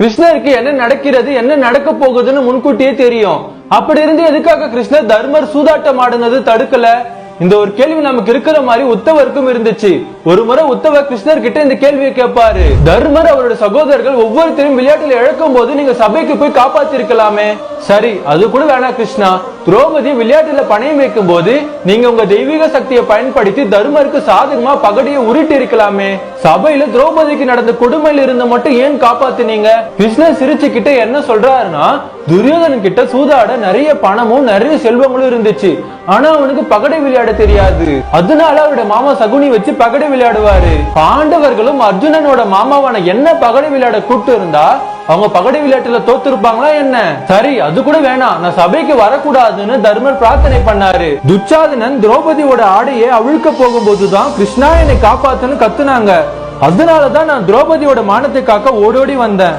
கிருஷ்ணருக்கு என்ன நடக்கிறது என்ன நடக்க போகுதுன்னு முன்கூட்டியே தெரியும். அப்படி இருந்து எதுக்காக கிருஷ்ணர் தர்மர் சூதாட்டம் ஆடுனது தடுக்கல? இந்த ஒரு கேள்வி நமக்கு இருக்கிற மாதிரி உத்தவருக்கும் இருந்துச்சு. ஒரு முறை உத்தவ கிருஷ்ணர் கிட்ட இந்த கேள்வியை கேட்பாரு. தர்மர் அவரோட சகோதரர்கள் ஒவ்வொருத்தரையும் விளையாட்டுல இழக்கும் போது நீங்க சபைக்கு போய் காப்பாத்திருக்கலாமே. சரி அது கூட வேணாம் கிருஷ்ணா. திரௌபதி விளையாட்டுல பணையம் வைக்கும் போது நீங்க உங்க தெய்வீக சக்தியை பயன்படுத்தி தர்மருக்கு சாதகமா பகடியை உருட்டி இருக்கலாமே. சபையில திரௌபதிக்கு நடந்த கொடுமையில இருந்த மட்டும் ஏன் காப்பாத்துனீங்க? கிருஷ்ணர் சிரிச்சுக்கிட்ட என்ன சொல்றாருன்னா துரியோதனன் கிட்ட சூதாட நிறைய பணமும் நிறைய செல்வங்களும் இருந்துச்சு. ஆனா அவனுக்கு பகடை விளையாட தெரியாது. அதனால அவரோட மாமா சகுனி வச்சு பகடை விளையாடுவாரு. பாண்டவர்களும் அர்ஜுனனோட மாமாவான என்ன பகடை விளையாட கூப்பிட்டு இருந்தா அவங்க பகடை விளையாட்டுல தோத்து இருப்பாங்களா என்ன? சரி அது கூட வேணாம். நான் சபைக்கு வரக்கூடாதுன்னு தர்மர் பிரார்த்தனை பண்ணாரு. துச்சாதனன் திரௌபதியோட ஆடையை அவிழ்க்க போகும்போதுதான் கிருஷ்ணா என்னை காப்பாத்துன்னு கத்துனாங்க. அதனாலதான் நான் திரௌபதியோட மானத்தை காக்க ஓடோடி வந்தேன்.